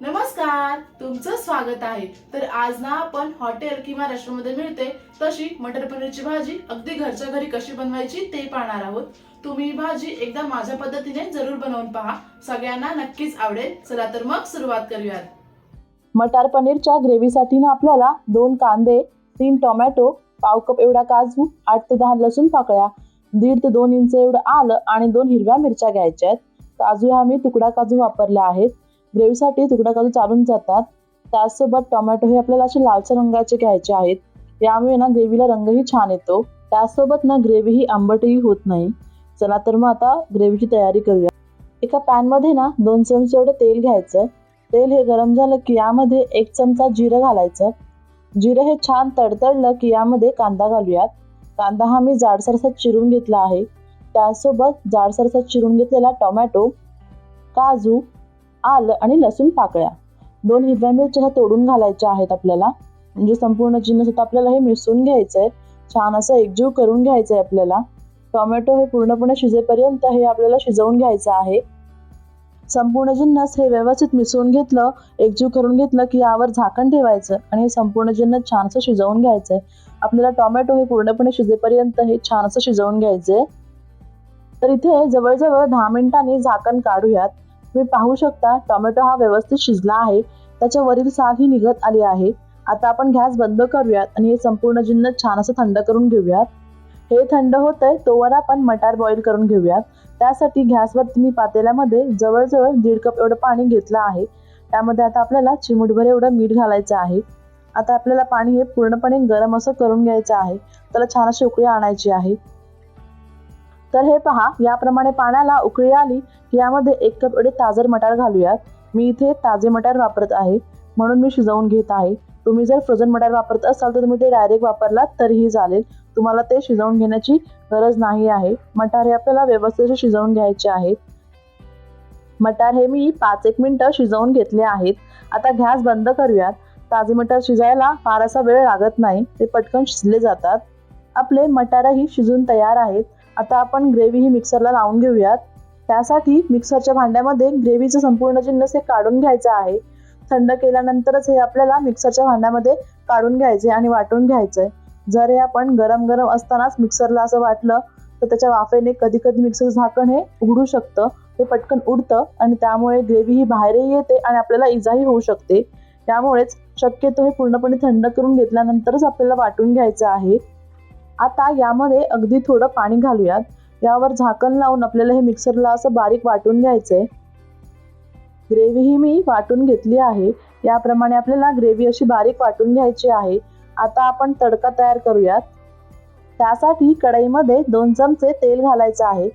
नमस्कार तुमचं स्वागत आहे. तर आज ना आपण हॉटेल किंवा रेस्टॉरंटमध्ये मिळते तशी मटर पनीरची भाजी अगदी घरच्या घरी कशी बनवायची ते पाहणार आहोत. तुम्ही भाजी एकदा माझ्या पद्धतीने जरूर बनवून पहा. सगळ्यांना नक्कीच आवडेल. चला तर मग सुरुवात करूयात. मटार पनीरच्या ग्रेव्हीसाठी ना आपल्याला दोन कांदे तीन टोमॅटो पाव कप एवढा काजू आठ ते दहा लसूण पाकळ्या दीड ते दोन इंच एवढं आलं आणि दोन हिरव्या मिरच्या घ्यायच्या आहेत. काजू ह्या मी तुकडा काजू वापरल्या आहेत. ग्रेव्हीसाठी तुकडा काजू चालून जातात. त्याचसोबत टोमॅटो हे आपल्याला असे लालसर रंगाचे घ्यायचे आहेत. यामुळे ना ग्रेव्हीला रंगही छान येतो. त्याचसोबत ना ग्रेव्ही ही आंबटही होत नाही. चला तर मग आता ग्रेव्हीची तयारी करूया. एका पॅनमध्ये ना दोन चमचे एवढं तेल घ्यायचं. तेल हे गरम झालं की यामध्ये एक चमचा जिरं घालायचं. जिरं हे छान तडतडलं की यामध्ये कांदा घालूयात. कांदा हा मी जाडसरसा चिरून घेतला आहे. त्यासोबत जाडसरसा चिरून घेतलेला टोमॅटो काजू आलं आणि लसूण पाकळ्या. दोन हिरव्या मिरच्या ह्या तोडून घालायच्या आहेत आपल्याला. म्हणजे संपूर्ण जिन्नस आपल्याला हे मिसळून घ्यायचं आहे छान असं एकजीव करून घ्यायचं आहे आपल्याला. टोमॅटो हे पूर्णपणे शिजेपर्यंत हे आपल्याला शिजवून घ्यायचं आहे. संपूर्ण जिन्नस हे व्यवस्थित मिसळून घेतलं एकजीव करून घेतलं की यावर झाकण ठेवायचं आणि हे संपूर्ण जिन्नस छानसं शिजवून घ्यायचंय. आपल्याला टोमॅटो हे पूर्णपणे शिजेपर्यंत हे छानसं शिजवून घ्यायचंय. तर इथे जवळजवळ दहा मिनिटांनी झाकण काढूयात. तुम्ही पाहू शकता टोमॅटो हा व्यवस्थित शिजला आहे. त्याच्या वरील साग ही निघत आली आहे. आता आपण गॅस बंद करूयात आणि हे संपूर्ण जिन्नस छान असं थंड करून घेऊयात. हे थंड होतंय तोवर आपण मटार बॉईल करून घेऊयात. त्यासाठी गॅसवर तुम्ही पातेल्यामध्ये जवळजवळ दीड कप एवढं पाणी घेतलं आहे. त्यामध्ये आता आपल्याला चिमूटभर एवढं मीठ घालायचं आहे. आता आपल्याला पाणी हे पूर्णपणे गरम असं करून घ्यायचं आहे. त्याला छान अशी उकळी आणायची आहे. तर हे पहा याप्रमाणे पाण्याला उकळी आली की यामध्ये एक कप एवढे ताजर मटार घालूयात. मी इथे ताजे मटार वापरत आहे. म्हणून मी शिजवून घेत आहे. तुम्ही जर फ्रोझन मटार वापरत असाल तर तुम्ही ते डायरेक्ट वापरलात तरीही चालेल. तुम्हाला ते शिजवून घेण्याची गरज नाही आहे. मटार हे आपल्याला व्यवस्थित शिजवून घ्यायचे आहेत. मटार हे मी पाच एक मिनटं शिजवून घेतले आहेत. आता गॅस बंद करूयात. ताजे मटार शिजायला फार असा वेळ लागत नाही. ते पटकन शिजले जातात. आपले मटारही शिजून तयार आहेत. आता आपण ग्रेव्ही ही मिक्सरला लावून घेऊयात. त्यासाठी मिक्सरच्या भांड्यामध्ये ग्रेव्हीचं संपूर्ण जिन्नस हे काढून घ्यायचं आहे. थंड केल्यानंतरच हे आपल्याला मिक्सरच्या भांड्यामध्ये काढून घ्यायचे आणि वाटून घ्यायचंय. जर हे आपण गरम गरम असतानाच मिक्सरला असं वाटलं तर त्याच्या वाफेने कधी कधी मिक्सर झाकण हे उघडू शकतं. ते पटकन उडतं आणि त्यामुळे ग्रेव्ही ही बाहेरही येते आणि आपल्याला इजाही होऊ शकते. त्यामुळेच शक्यतो हे पूर्णपणे थंड करून घेतल्यानंतरच आपल्याला वाटून घ्यायचं आहे. आता यामध्ये अगदी थोडं पाणी घालूयात. यावर झाकण लावून आपल्याला हे मिक्सरला असं बारीक वाटून घ्यायचंय. ग्रेव्ही ही मी वाटून घेतली आहे. याप्रमाणे आपल्याला ग्रेव्ही अशी बारीक वाटून घ्यायची आहे. आता आपण तडका तयार करूयात. त्यासाठी कढईमध्ये दोन चमचे तेल घालायचं आहे.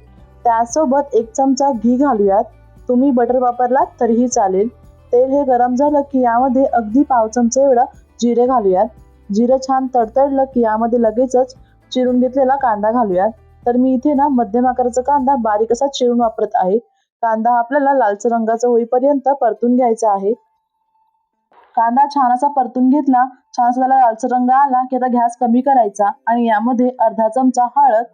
त्यासोबत एक चमचा घी घालूयात. तुम्ही बटर वापरलात तरीही चालेल. तेल हे गरम झालं की यामध्ये अगदी पाव चमचे एवढं जिरे घालूयात. जिरं छान तडतडलं की यामध्ये लगेचच चिरून घेतलेला कांदा घालूयात. तर मी इथे ना मध्यम आकाराचा कांदा बारीक असा चिरून वापरत आहे. कांदा आपल्याला लालसर रंगाचा होईपर्यंत परतून घ्यायचा आहे. कांदा छान असा परतून घेतला. छान असा त्याला लालसर रंग आला की आता गॅस कमी करायचा आणि यामध्ये अर्धा चमचा हळद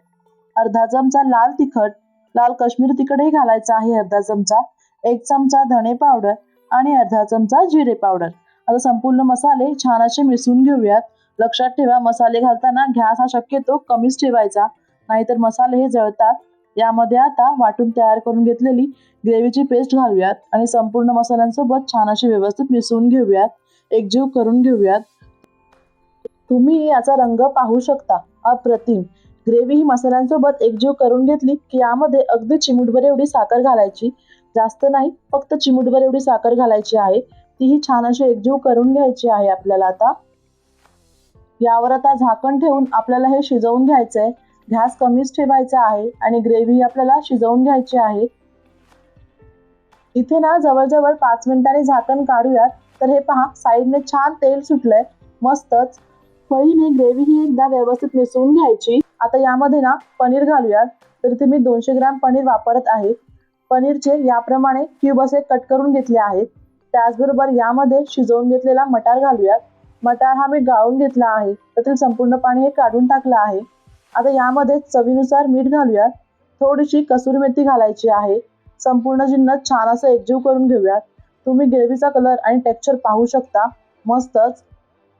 अर्धा चमचा लाल तिखट लाल काश्मीर तिखटही घालायचा आहे अर्धा चमचा एक चमचा धणे पावडर आणि अर्धा चमचा जिरे पावडर. आता संपूर्ण मसाले छान असे मिसळून घेऊयात. लक्षात ठेवा मसाले घालताना गॅस हा शक्यतो कमीच ठेवायचा. नाहीतर मसाले हे जळतात. यामध्ये आता वाटून तयार करून घेतलेली ग्रेव्हीची पेस्ट घालूयात आणि संपूर्ण मसाल्यांसोबत छान अशी व्यवस्थित मिसळून घेऊयात. एकजीव करून घेऊयात. तुम्ही याचा रंग पाहू शकता. अप्रतिम. ग्रेव्ही ही मसाल्यांसोबत एकजीव करून घेतली की यामध्ये अगदी चिमुटभर एवढी साखर घालायची. जास्त नाही फक्त चिमुटभर एवढी साखर घालायची आहे. तीही छान अशी एकजीव करून घ्यायची आहे आपल्याला आता. यावर आता झाकण ठेवून आपल्याला हे शिजवून घ्यायचं आहे गॅस कमीच ठेवायचा आहे आणि ग्रेव्ही आपल्याला शिजवून घ्यायची आहे. इथे ना जवळजवळ पाच मिनिटांनी झाकण काढूयात. तर हे पहा साईडने छान तेल सुटलंय. मस्तच. फळीने ग्रेव्ही ही एकदा व्यवस्थित मिसळून घ्यायची. आता यामध्ये ना पनीर घालूयात. तर इथे मी दोनशे ग्रॅम पनीर वापरत आहे. पनीरचे याप्रमाणे क्यूब असे कट करून घेतले आहेत. त्याचबरोबर यामध्ये शिजवून घेतलेला मटार घालूयात. मटार हा मी गाळून घेतला आहे. त्यातील संपूर्ण पाणी हे काढून टाकलं आहे. आता यामध्ये चवीनुसार मीठ घालूयात. थोडीशी कसुरी मेथी घालायची आहे. संपूर्ण जिन्नस छान असं एकजीव करून घेऊयात. तुम्ही ग्रेव्हीचा कलर आणि टेक्स्चर पाहू शकता. मस्तच.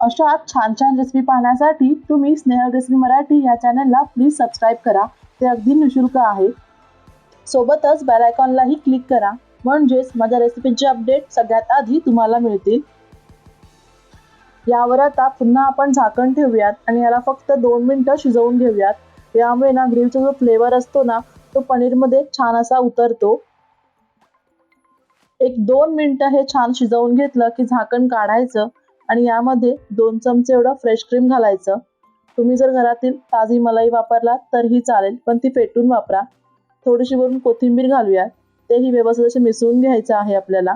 अशा छान छान रेसिपी पाहण्यासाठी तुम्ही स्नेहल रेसिपी मराठी या चॅनलला प्लीज सबस्क्राईब करा. ते अगदी निशुल्क आहे. सोबतच बेल आयकॉनलाही क्लिक करा. म्हणजेच माझ्या रेसिपीचे अपडेट सगळ्यात आधी तुम्हाला मिळतील. यावर आता पुन्हा आपण झाकण ठेवूयात आणि याला फक्त दोन मिनटं शिजवून घेऊयात. यामुळे ना ग्रीलचा जो फ्लेवर असतो ना तो पनीरमध्ये छान असा उतरतो. एक दोन मिनटं हे छान शिजवून घेतलं की झाकण काढायचं आणि यामध्ये दोन चमचे एवढं फ्रेश क्रीम घालायचं. तुम्ही जर घरातील ताजी मलाई वापरला तरीही चालेल पण ती फेटून वापरा. थोडीशी वरून कोथिंबीर घालूयात. तेही व्यवस्थित असे मिसळून घ्यायचं आहे आपल्याला.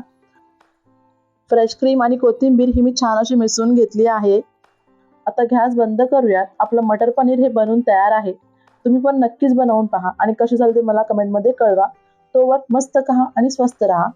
फ्रेश क्रीम आणि कोथिंबीर ही मी छान अशी मिसळून घेतली आहे. आता गॅस बंद करूयात. आपलं मटर पनीर हे बनवून तयार आहे. तुम्ही पण नक्कीच बनवून पहा आणि कशी झाली ते मला कमेंटमध्ये कळवा. तोवर मस्त कहा आणि स्वस्त राहा.